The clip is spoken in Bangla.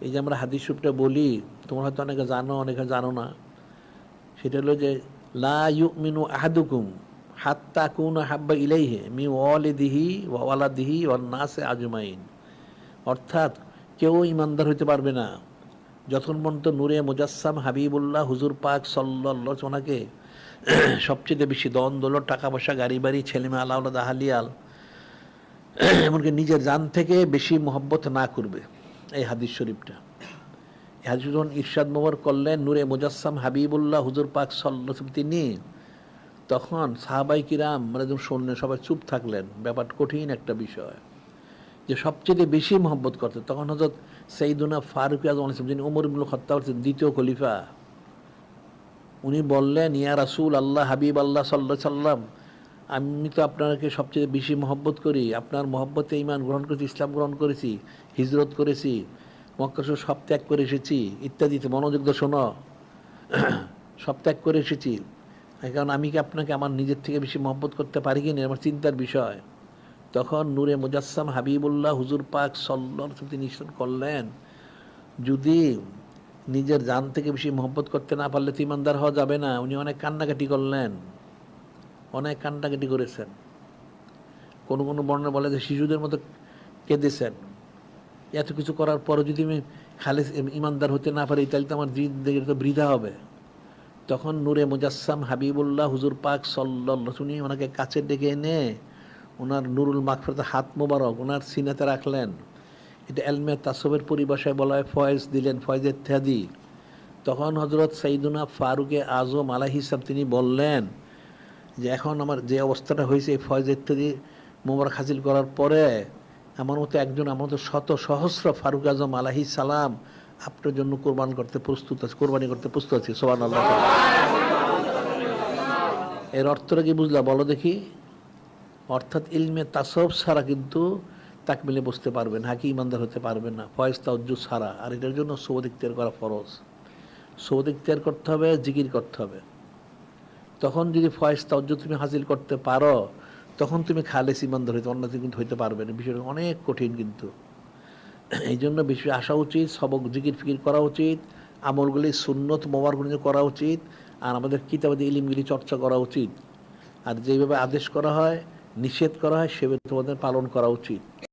এই যে আমরা হাদিস শরীফটা বলি, তোমরা হয়তো অনেকে জানো অনেকে জানো না। সেটা হলো যে, লা ইউমিনু আহাদুকুম হাত্তা কুন হাব্বা ইলাইহে মি ওয়ালিদিহি ওয়া ওয়ালাদিহি ওয়ান নাসে আজমাইন। অর্থাৎ কেউ ইমানদার হইতে পারবে না। যতক্ষণ পর্যন্ত নূরে মুজাসসাম হাবিবুল্লাহ হুজুর পাক সাল্লাল্লাহু ওনাকে সবচেয়ে বেশি দন দৌলত টাকা পয়সা গাড়ি বাড়ি ছেলেমেয়ে আল্লাহ, দাহালিয়াল, এমনকি নিজের জান থেকে বেশি মহব্বত না করবে। এই হাদিস শরীফটা। এই হাদিস যখন ইরশাদ মোবর করলেন, নূরে মুজাসসাম হাবিবুল্লাহ হুজুর পাক সাল্লাহ তিনি তখন সাহাবাই কিরাম মানে যখন শুনলেন সবাই চুপ থাকলেন। ব্যাপার কঠিন একটা বিষয়। যে সবচেয়ে বেশি মহব্বত করতে তখন হজরত সঈদুনা ফারুক আজম যিনি উমর ইবনুল খত্তাব ছিলেন দ্বিতীয় খলিফা, উনি বললেন, ইয়া রাসুল আল্লাহ হাবিব আল্লাহ সাল্লাহ সাল্লাম আমি তো আপনাকে সবচেয়ে বেশি মহব্বত করি। আপনার মহব্বতে ইমান গ্রহণ করেছি, ইসলাম গ্রহণ করেছি, হিজরত করেছি মক্কাশ সব ত্যাগ করে এসেছি, ইত্যাদিতে মনোযোগ শোনো। সব ত্যাগ করে এসেছি। কারণ আমি কি আপনাকে আমার নিজের থেকে বেশি মহব্বত করতে পারি কি না, আমার চিন্তার বিষয়। তখন নূরে মুজাসসাম হাবিবুল্লাহ হুজুর পাক সল্লাহ তিনি নিশ্চয় করলেন, যদি নিজের জান থেকে বেশি মহব্বত করতে না পারলে তো ইমানদার হওয়া যাবে না। উনি অনেক কান্নাকাটি করলেন। অনেক কান্নাকাটি করেছেন। কোনো কোনো বর্ণনা বলে যে শিশুদের মতো কেঁদেছেন। এত কিছু করার পরও যদি আমি খালে ইমানদার হতে না পারি, তাহলে তো আমার জিন্দগি তো বৃধা হবে। তখন নূরে মুজাসসাম হাবিবুল্লাহ হুজুর পাক সল্লাহ শুনি ওনাকে কাছে ডেকে এনে ওনার নুরুল মাকফরত হাত মোবারক, ওনার সিনাতে রাখলেন। এটা এলমে তাসবের পরিভাষায় বলা হয় ফয়েজ দিলেন ফয়েজের ইত্যাদি তখন হজরত সাইদুনা ফারুকে আজম আলাহিসাম তিনি বললেন যে এখন আমার যে অবস্থাটা হয়েছে এই ফয়েজ ইত্যাদি মোবারক হাসিল করার পরে আমার মতো একজন, আমার মতো শত সহস্র ফারুক আজম আলাহি সালাম আপনার জন্য কোরবান করতে প্রস্তুত আছে, কোরবানি করতে প্রস্তুত আছি সোহান আল্লাহ এর অর্থটা কি বুঝলা? বলো দেখি। অর্থাৎ ইলমে তাসব ছাড়া কিন্তু তাকমিলে বসতে পারবেন হাকি ইমানদার হতে পারবেন না। ফয়েজ তাউজ্জু ছাড়া। আর এটার জন্য সৌদ ইখতিয়ার করা ফরজ। সৌদ ইখতিয়ার করতে হবে, জিকির করতে হবে। তখন যদি ফয়েজ তাউজ্জু তুমি হাসিল করতে পারো, তখন তুমি খালেস ইমানদার হইতে অন্য কিন্তু হইতে পারবে না। বিষয়টা অনেক কঠিন কিন্তু। এই জন্য বেশি আসা উচিত, সবক জিকির ফিকির করা উচিত, আমলগুলি সুন্নত মোবারগুলি করা উচিত, আর আমাদের কিতাবাদি ইলিমগুলি চর্চা করা উচিত। আর যেভাবে আদেশ করা হয়, নিষেধ করা হয়, সেভাবে তোমাদের পালন করা উচিত।